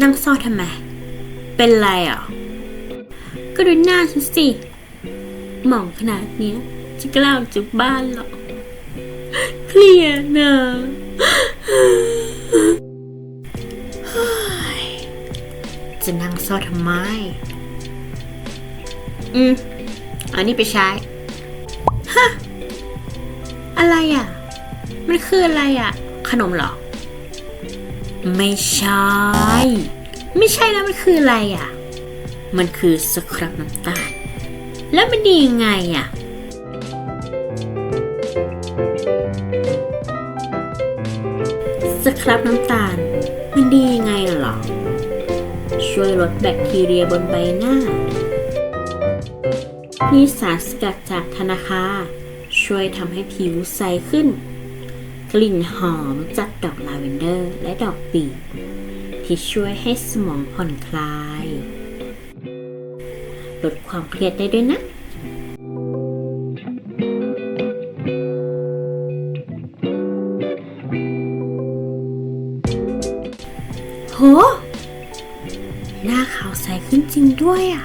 นั่งซ่อทำไม เป็นไรอะ ก็ดูหน้าฉันสิ หมองขนาดเนี้ยจะกล้าออกจากบ้านหรอ เครียดนะจะนั่งซ่อทำไม อืม อันนี้ไปใช้ ฮะ อะไรอะ มันคืออะไรอะ ขนมหรอ ไม่ใช่ ไม่ใช่แล้วมันคืออะไรอะ มันคือสครับน้ำตาล แล้วมันดียังไงอะสครับน้ำตาล มันดียังไงหรอ ช่วยลดแบคทีเรียบนใบหน้า มีสารสกัดจากธนาคาช่วยทำให้ผิวใสขึ้น กลิ่นหอมจากดอกลาเวนเดอร์และดอกปีบที่ช่วยให้สมองผ่อนคลาย ลดความเครียดได้ด้วยนะโหหน้าขาวใสขึ้นจริงด้วยอะ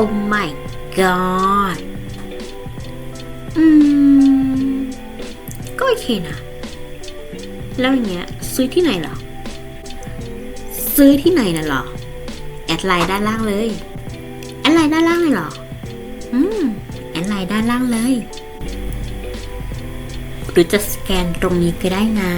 โอ้ my god อืม ก็โอเคนะ แล้วอย่างเงี้ย ซื้อที่ไหนหรอ ซื้อที่ไหนน่ะหรอ แอดไลน์ด้านล่างเลย แอดไลน์ด้านล่างเลยหรอ อืม แอดไลน์ด้านล่างเลย หรือจะสแกนตรงนี้ก็ได้นะ